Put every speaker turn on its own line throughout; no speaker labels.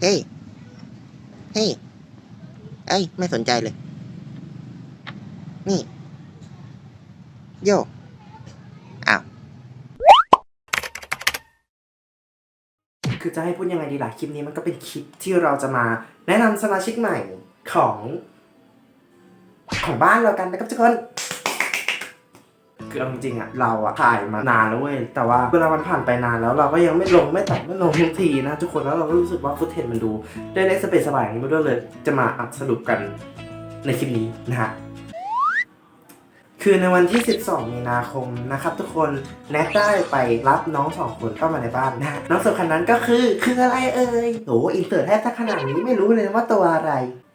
เฮ้ เฮ้ยเอ้ไม่สนใจเลย นี่ โยอ้าว
คือจะให้พูดยังไงดีล่ะ คลิปนี้มันก็เป็นคลิปที่เราจะมาแนะนำสมาชิกใหม่ของ ของบ้านเรากันนะครับทุกคน คือเอาจริงๆอะเราอะถ่ายมานานแล้วเว้ยแต่ว่าเวลามันผ่านไปนานแล้วเราก็ยังไม่ลงไม่ตัดไม่ลงทุกทีนะทุกคนแล้วเราก็รู้สึกว่าฟุตเทจมันดู ได้ได้สเปซสบายอย่างนี้ไปด้วยเลย จะมาอัดสรุปกันในคลิปนี้นะฮะคือในวันที่ 12 มีนาคมนะครับทุกคนแนทได้ไปรับน้องสองคนเข้ามาในบ้านนะน้องสองคนนั้นก็คือคืออะไรเอ่ยโอ้อินเสิร์ตแทบถ้าขนาดนี้ไม่รู้เลยว่าตัวอะไร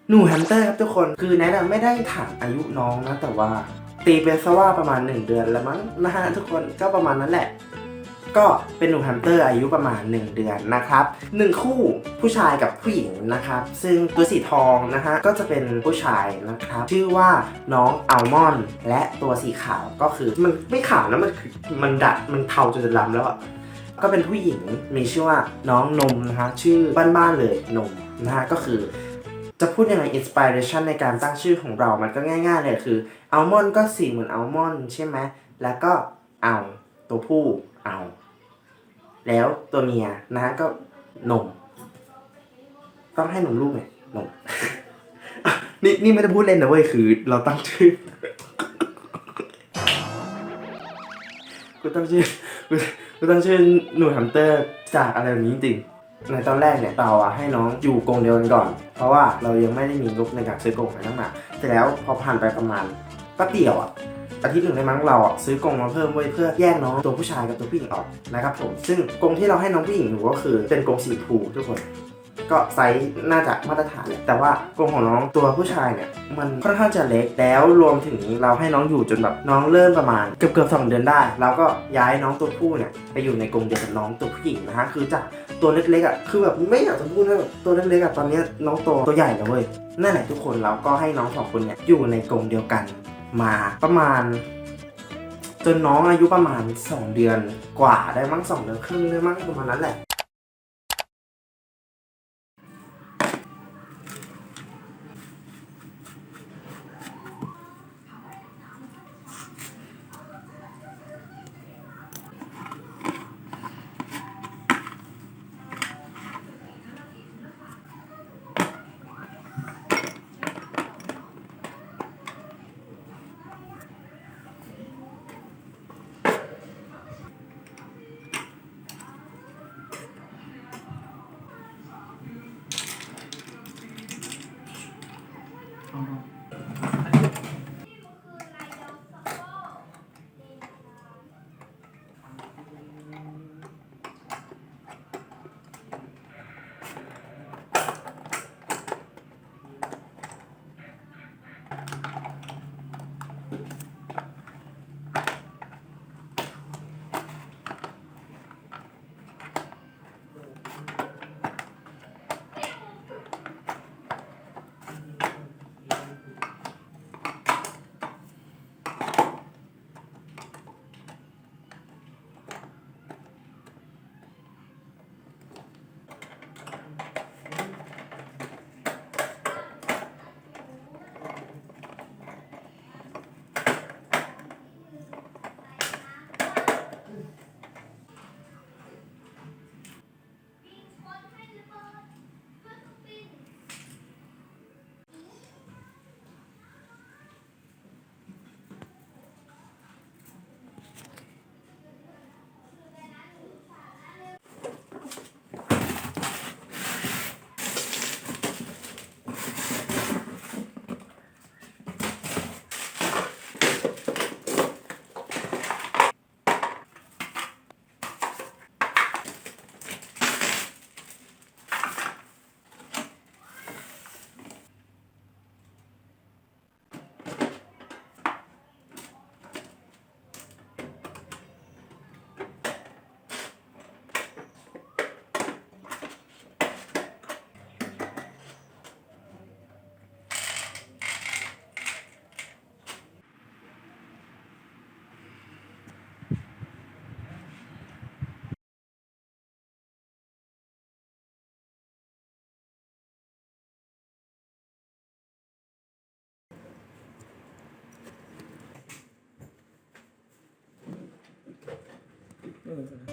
หนูแฮันเตอร์ครับทุกคนคือแนทไม่ได้ถามอายุน้องนะแต่ว่า ตีเป็นซะว่าประมาณ 1 เดือนแล้วมั้งนะฮะทุกคนก็ประมาณนั้นแหละ ก็เป็นหนูแฮมสเตอร์อายุประมาณ 1 เดือนนะครับหนึ่งคู่ผู้ชายกับผู้หญิงนะครับ ซึ่งตัวสีทองนะฮะก็จะเป็นผู้ชายนะครับ ชื่อว่าน้องอัลมอนด์และตัวสีขาวก็คือมันไม่ขาวนะมันคือมันดัดมันเทาจนจะดำแล้วอะก็เป็นผู้หญิงมีชื่อว่าน้องนมนะฮะชื่อบ้านๆเลยนมนะฮะก็คือ จะพูดยังไงอินสปิเรชันในการตั้งชื่อของเรามันก็ง่าย ๆ เลยคืออัลมอนด์ก็สีเหมือนอัลมอนด์ใช่ไหมแล้วก็เอาตัวผู้เอา แล้วตัวเมียนะก็นม ต้องให้นมลูกไงนมนี่นี่ไม่ได้พูดเล่นนะเว้ยคือ เราตั้งชื่อกูตั้งชื่อกูตั้งชื่อหนูแฮมสเตอร์จากอะไรแบบนี้จริง ในตอนแรกเนี่ยเราอะให้น้องอยู่กรงเดียวกันก่อน เพราะว่าเรายังไม่ได้มีงบในการซื้อกรงอะไรทั้งหมดเสร็จแล้วพอผ่านไปประมาณป๊บเดียวอะอาทิตย์หนึ่งได้มั้งเราอะซื้อกรงมาเพิ่มไว้เพื่อแยกน้องตัวผู้ชายกับตัวผู้หญิงออกนะครับผมซึ่งกรงที่เราให้น้องผู้หญิงอยู่ก็คือเป็นกรงสีทูทุกคน ก็ไซส์น่าจะมาตรฐานแหละแต่ว่ากรงของน้องตัวผู้ชายเนี่ยมันค่อนข้างจะเล็กแล้วรวมถึงเราให้น้องอยู่จนแบบน้องเริ่มประมาณเกือบเกือบสองเดือนได้เราก็ย้ายน้องตัวผู้เนี่ยไปอยู่ในกรงเดียวกับน้องตัวผู้หญิงนะฮะคือจาก ตัวเล็กๆอะคือแบบไม่อยากจะพูดนะแบบตัวเล็กๆอะตอนนี้น้องโตตัวใหญ่แล้วเว้ยนั่นแหละทุกคนเราก็ให้น้องสองคนเนี่ยอยู่ในกรงเดียวกัน มาประมาณ จนน้องอายุประมาณ 2 เดือนกว่าได้มั้งสองเดือนครึ่งได้มั้งประมาณนั้นแหละ 嗯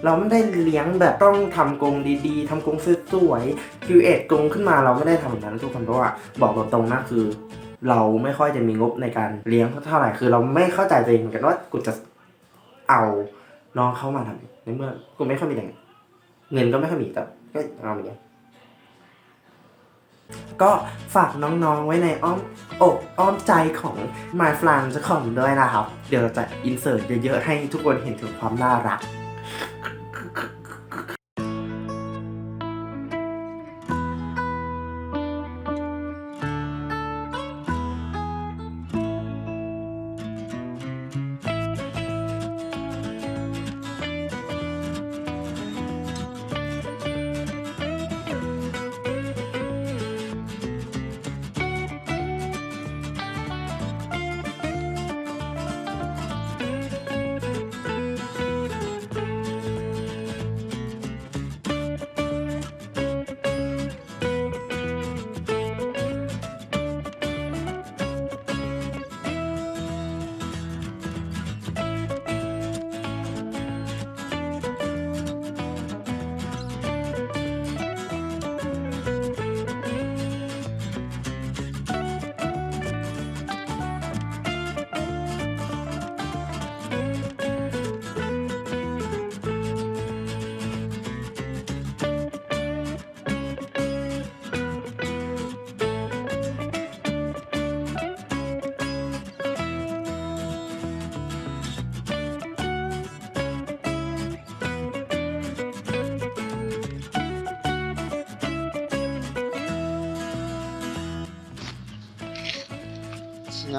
เราไม่ได้เลี้ยงแบบต้องทำกรงดีๆทำกรงสวยๆคิวเอ็ดกรงขึ้นมาเราไม่ได้ทำแบบนั้นทุกคนเพราะว่าบอกตรงๆนะคือ เราไม่ค่อยจะมีงบในการเลี้ยงเท่าไหร่คือ เราไม่เข้าใจตัวเองเหมือนกันว่ากูจะเอาน้องเข้ามาทำในเมื่อกูไม่ค่อยมีแรงเงินก็ไม่ค่อยมีแต่ก็เอาเหมือนกันก็ฝากน้องๆไว้ในอ้อมอกอ้อมใจของ My f l a n เจ้าของด้วยนะครับ เดี๋ยวเราจะอินเสิร์ตเยอะๆ ให้ทุกคนเห็นถึงความน่ารัก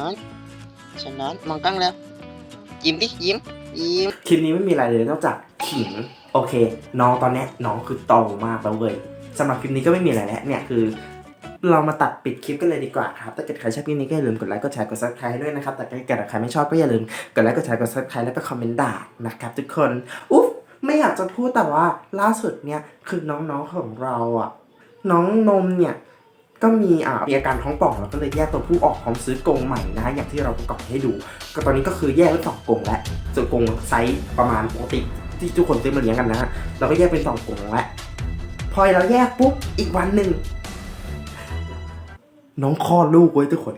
นนอนฉันนอนมองกล้องแล้ว ยิ้มดิยิ้ม ยิ้ม
คลิปนี้ไม่มีอะไรเลยนอกจากขิงโอเค น้องตอนนี้น้องคือโตมากแล้วเว้ยสำหรับคลิปนี้ก็ไม่มีอะไรแล้วเนี่ยคือ เรามาตัดปิดคลิปกันเลยดีกว่าครับ ถ้าเกิดใครชอบคลิปนี้ก็อย่าลืมกดไลค์กดแชร์กดซับสไครต์ด้วยนะครับ แต่ถ้าเกิดใครไม่ชอบก็อย่าลืมกดไลค์กดแชร์กดซับสไครต์แล้วก็คอมเมนต์ด่านะครับทุกคนอุ๊บไม่อยากจะพูดแต่ว่าล่าสุดเนี่ยคือน้องๆของเราอะน้องนมเนี่ย ก็มีอ่ามีอาการท้องป่องแล้วก็เลยแยกตัวผู้ออกพร้อมซื้อกรงใหม่นะอย่างที่เราประกอบให้ดู ก็ตอนนี้ก็คือแยกเป็นสองกรงแล้วส่วนกรงไซส์ประมาณปกติที่ทุกคนซื้อมาเลี้ยงกันนะฮะเราก็แยกเป็นสองกรงแล้วพอเราแยกปุ๊บอีกวันหนึ่งน้องคลอดลูกไว้ยทุกคน